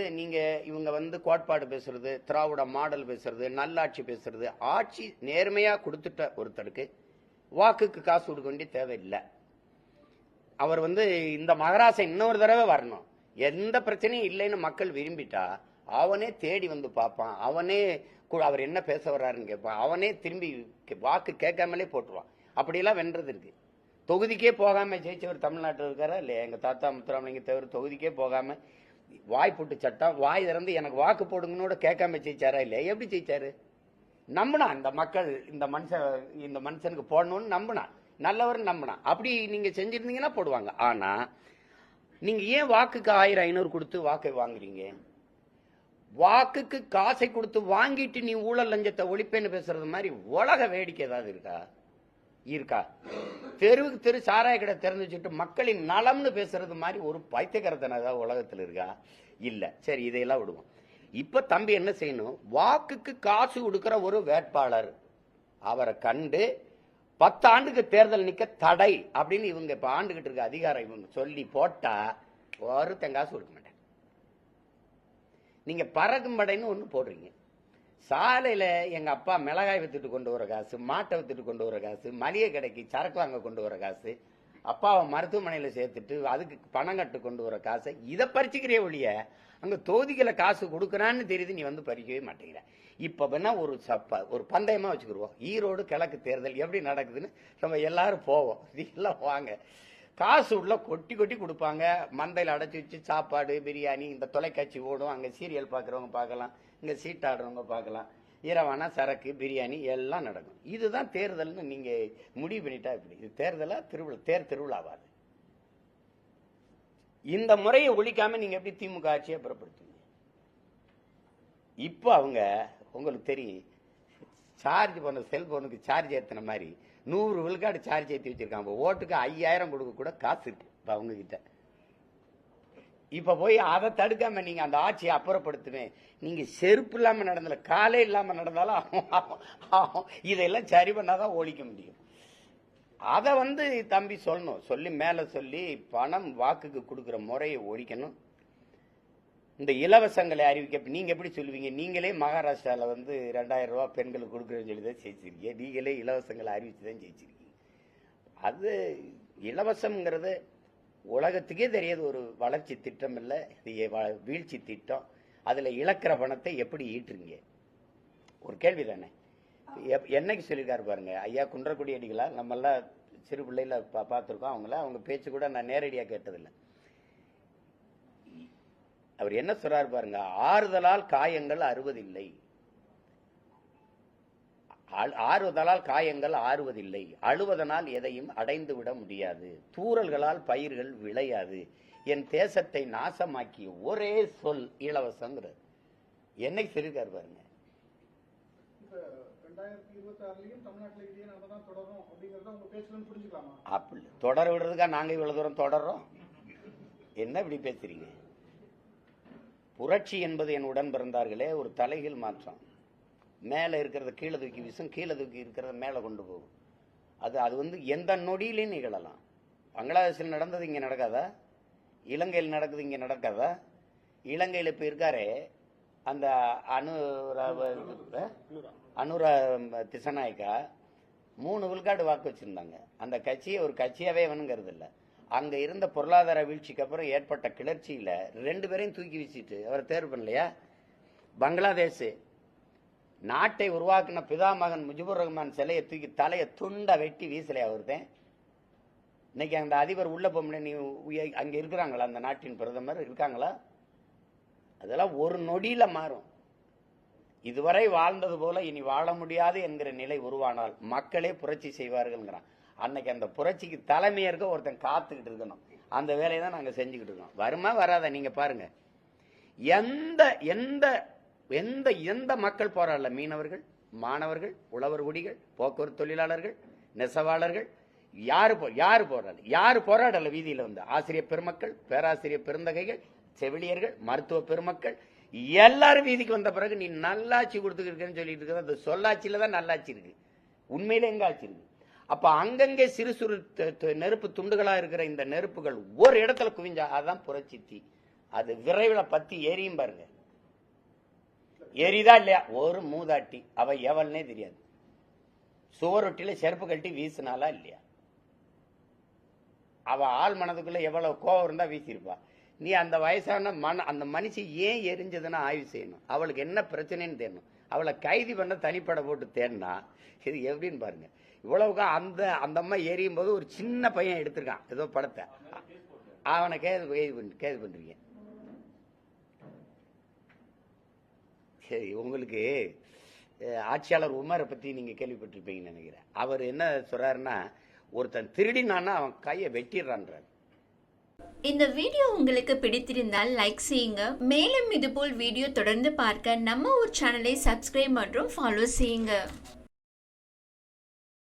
நீங்க இவங்க வந்து கோட்பாடு பேசுறது திராவிட மாடல் பேசுறது நல்லாட்சி பேசுறது ஆட்சி நேர்மையா கொடுத்துட்ட ஒருத்தருக்கு வாக்குக்கு காசு கொடுக்க வேண்டிய தேவையில்லை. அவர் வந்து இந்த மகராசை இன்னொரு தடவை வரணும். எந்த பிரச்சனையும் இல்லைன்னு மக்கள் விரும்பிட்டா அவனே தேடி வந்து பார்ப்பான். அவனே அவர் என்ன பேச வர்றாருன்னு கேட்பான். அவனே திரும்பி கே- வாக்கு கேட்காமலே போட்டுருவான். அப்படியெல்லாம் வென்றது இருக்கு. தொகுதிக்கே போகாம ஜெயிச்சவர் தமிழ்நாட்டில் இருக்காரா இல்லையா? எங்க தாத்தா முத்துராமலிங்க தவிர தொகுதிக்கே போகாம வாய் போட்டு சட்டம் வாய் திறந்து எனக்கு வாக்கு போடுங்கன்னு கூட கேட்காம ஜெயிச்சாரா இல்லையா? எப்படி ஜெயிச்சாரு? நம்பினா இந்த மக்கள் இந்த மனுஷன் இந்த மனுஷனுக்கு போடணும்னு நம்பினா நல்லவர் நம்பினா. அப்படி நீங்க செஞ்சிருந்தீங்கன்னா போடுவாங்க. ஆனா நீங்க ஏன் வாக்குக்கு ஆயிரம் ஐநூறு கொடுத்து வாக்கை வாங்குறீங்க? வாக்குக்கு காசை கொடுத்து வாங்கிட்டு நீ ஊழல் லஞ்சத்தை ஒழிப்பேன்னு பேசுறது மாதிரி உலக வேடிக்கை ஏதாவது இருக்கா? இருக்கா. தெருவுக்கு தெரு சாராய கடை திறந்து வச்சுட்டு மக்களின் நலம்னு பேசுறது மாதிரி ஒரு பைத்தியகரத்தனை ஏதாவது உலகத்தில் இருக்கா? இல்லை. சரி இதையெல்லாம் விடுவோம். இப்போ தம்பி என்ன செய்யணும்? வாக்குக்கு காசு கொடுக்குற ஒரு வேட்பாளர். அவரை கண்டு பத்து ஆண்டுக்கு தேர்தல் நிக்க தடை அப்படின்னு இவங்க இப்போ ஆண்டுகிட்டு இருக்க அதிகாரம் இவங்க சொல்லி போட்டா ஒருத்தன் காசு கொடுக்க மாட்டேன். நீங்க பறக்கும் படைன்னு போடுறீங்க. சாலையில எங்க அப்பா மிளகாய் வித்துட்டு கொண்டு வர காசு மாட்டை வித்துட்டு கொண்டு வர காசு மளிகை கடைக்கு சரக்கு வாங்க கொண்டு வர காசு அப்பாவை மருத்துவமனையில சேர்த்துட்டு அதுக்கு பணம் கட்டு கொண்டு வர காசை இதை பறிச்சுக்கிறே ஒழிய அங்க தொகுதிகளை காசு கொடுக்கறான்னு தெரியுது நீ வந்து பறிக்கவே மாட்டேங்கிற. இப்ப வேணா ஒரு சப்ப ஒரு பந்தயமா வச்சுக்கிடுவோம் ஈரோடு கிழக்கு தேர்தல் எப்படி நடக்குதுன்னு நம்ம எல்லாரும் போவோம். எல்லாம் வாங்க. காசு உள்ள கொட்டி கொட்டி கொடுப்பாங்க. மந்தையில் அடைச்சி வச்சு சாப்பாடு பிரியாணி இந்த தொலைக்காட்சி ஓடும். அங்கே சீரியல் பார்க்குறவங்க பார்க்கலாம். இங்கே சீட் ஆடுறவங்க பார்க்கலாம். இரவானா சரக்கு பிரியாணி எல்லாம் நடக்கும். இதுதான் தேர்தல்னு நீங்கள் முடிவு பண்ணிட்டா இப்படி இது தேர்தலா திருவிழா தேர் திருவிழாவாது. இந்த முறையை ஒழிக்காம நீங்க எப்படி திமுக ஆட்சியை புறப்படுத்துவீங்க? இப்போ அவங்க உங்களுக்கு தெரியும் சார்ஜ் பண்ண செல்போனுக்கு சார்ஜ் ஏற்றின மாதிரி நூறு விழுக்காடு சார்ஜ் ஏற்றி வச்சிருக்காங்க. ஓட்டுக்கு ஐயாயிரம் கொடுக்க கூட காசு இருக்கு. இப்ப அவங்க கிட்ட. இப்ப போய் அதை தடுக்காம நீங்க அந்த ஆட்சியை அப்புறப்படுத்துவேன் நீங்க செருப்பு இல்லாம நடந்தல காலே இல்லாம நடந்தாலும் ஆகும், இதெல்லாம் சரி பண்ணாதான் ஒழிக்க முடியும். அதை வந்து தம்பி சொல்லணும். சொல்லி மேல சொல்லி பணம் வாக்குக்கு கொடுக்குற முறையை ஒழிக்கணும். இந்த இலவசங்களை அறிவிக்க நீங்க எப்படி சொல்லுவீங்க? நீங்களே மகாராஷ்டிரால வந்து ரெண்டாயிரம் ரூபா பெண்களுக்கு கொடுக்குறேன்னு சொல்லி தான் ஜெயிச்சிருக்கீங்க. நீங்களே இலவசங்களை அறிவிச்சு தான் ஜெயிச்சிருக்கீங்க. அது இலவசம்ங்கிறது உலகத்துக்கே தெரியாது ஒரு வளர்ச்சி திட்டம் இல்லை இது வ- வீழ்ச்சி திட்டம். அதில் இழக்கிற பணத்தை எப்படி ஈட்டுறீங்க? ஒரு கேள்வி தானே எப்- என்னைக்கு சொல்லியிருக்காரு பாருங்க ஐயா குன்றக்குடி அடிகளா நம்ம சிறு பிள்ளையில பா- பார்த்துருக்கோம். அவங்கள அவங்க பேச்சு கூட நான் நேரடியாக கேட்டதில்லை. அவர் என்ன சொல்றாரு பாருங்க ஆறுதலால் காயங்கள் அறுவதில்லை. ஆ- ஆறுதலால் காயங்கள் ஆறுவதில்லை. அழுவதனால் எதையும் அடைந்து விட முடியாது. தூறல்களால் பயிர்கள் விளையாது. என் தேசத்தை நாசமாக்கிய ஒரே சொல் இலவசங்கிறது என்னைக்கு சொல்லியிருக்காரு பாருங்க. அப்படி தொடர விடுறதுக்கா நாங்க இவ்வளவு தூரம் தொடர்றோம்? என்ன இப்படி பேசுறீங்க? புரட்சி என்பது என் உடன் பிறந்தார்களே ஒரு தலைகீழ் மாற்றம். மேலே இருக்கிறத கீழே தூக்கி வீசும் கீழே தூக்கி இருக்கிறத மேலே கொண்டு போகும். அது அது வந்து எந்த நொடியிலையும் நிகழலாம். பங்களாதேஷில் நடந்தது இங்கே நடக்காதா? இலங்கையில் நடக்குது இங்கே நடக்காதா? இலங்கையில் இப்போ இருக்காரே அந்த அனுரா அனுரா திசநாயக்கா மூணு விழுக்காடு வாக்கு வச்சுருந்தாங்க. அந்த கட்சியை ஒரு கட்சியாகவே வேணுங்கிறது இல்லை. அங்கே இருந்த பொருளாதார வீழ்ச்சிக்கு அப்புறம் ஏற்பட்ட கிளர்ச்சியில் ரெண்டு பேரையும் தூக்கி வீசிட்டு அவரை தேர்வு பண்ணலையா? பங்களாதேஷ் நாட்டை உருவாக்கின பிதாமகன் முஜிபுர் ரஹ்மான் சிலையை தூக்கி தலையை துண்டை வெட்டி வீசலையா அவர்தான் இன்னைக்கு அந்த அதிபர் உள்ள போக நீ உய- அங்க இருக்கிறாங்களா? அந்த நாட்டின் பிரதமர் இருக்காங்களா? அதெல்லாம் ஒரு நொடியில மாறும். இதுவரை வாழ்ந்தது போல இனி வாழ முடியாது என்கிற நிலை உருவானால் மக்களே புரட்சி செய்வார்கள்ங்கிறான். அன்னைக்கு அந்த புரட்சிக்கு தலைமையேற்க ஒருத்தன் காத்துக்கிட்டு இருக்கணும். அந்த வேலையை தான் நாங்கள் செஞ்சுக்கிட்டு இருக்கோம். வருமா வராத? நீங்க பாருங்க. எந்த எந்த எந்த எந்த மக்கள் போராடல? மீனவர்கள் மாணவர்கள் உழவர் குடிகள் போக்குவரத்து தொழிலாளர்கள் நெசவாளர்கள். யாரு போ யாரு போராடல? யாரு போராடல வீதியில வந்து? ஆசிரியர் பெருமக்கள் பேராசிரியர் பெருந்தகைகள் செவிலியர்கள் மருத்துவ பெருமக்கள். எல்லாரும் வீதிக்கு வந்த பிறகு நீ நல்லாட்சி கொடுத்துருக்கேன்னு சொல்லிட்டு இருக்க அந்த சொல்லாட்சியில தான் நல்லாட்சி இருக்கு. உண்மையில எங்க ஆட்சி இருக்கு? அப்ப அங்கங்கே சிறு சிறு நெருப்பு துண்டுகளா இருக்கிற இந்த நெருப்புகள் ஒரு இடத்துல குவிஞ்சா அதான் புரட்சி தீ. அது விரைவில் பத்தி எரியும் பாருங்க. எரிதா இல்லையா? ஒரு மூதாட்டி. அவ எவள்னே தெரியாது. சுவரொட்டியில செருப்பு கழட்டி வீசினாலா இல்லையா? அவ ஆள் மனதுக்குள்ள எவ்வளவு கோவம் இருந்தா வீசியிருப்பா. நீ அந்த வயசான மன அந்த மனுஷி ஏன் எரிஞ்சதுன்னா ஆய்வு செய்யணும். அவளுக்கு என்ன பிரச்சனைன்னு தேடணும் அவளை கைது பண்ண தனிப்படை போட்டு தேடினா இது எப்படின்னு பாருங்க. இவ்வளவுக்கு அந்த அந்த அம்மா எரியும் போது ஒரு சின்ன பையன் எடுத்திருக்கான். ஏதோ படத்தை. அவனை கேது கைது பண்ணி கேது பண்றீங்க சரி உங்களுக்கு ஆட்சியாளர் உமரை பற்றி நீங்கள் கேள்விப்பட்டிருப்பீங்கன்னு நினைக்கிறேன். அவர் என்ன சொல்கிறாருன்னா ஒருத்தன் திருடினான்னா அவன் கையை வெட்டிடுறான்றார். இந்த வீடியோ உங்களுக்கு பிடித்திருந்தால் லைக் செய்யுங்க. மேலும் இதுபோல் வீடியோ தொடர்ந்து பார்க்க நம்ம ஒரு சேனலை சப்ஸ்கிரைப் மற்றும் ஃபாலோ செய்யுங்க.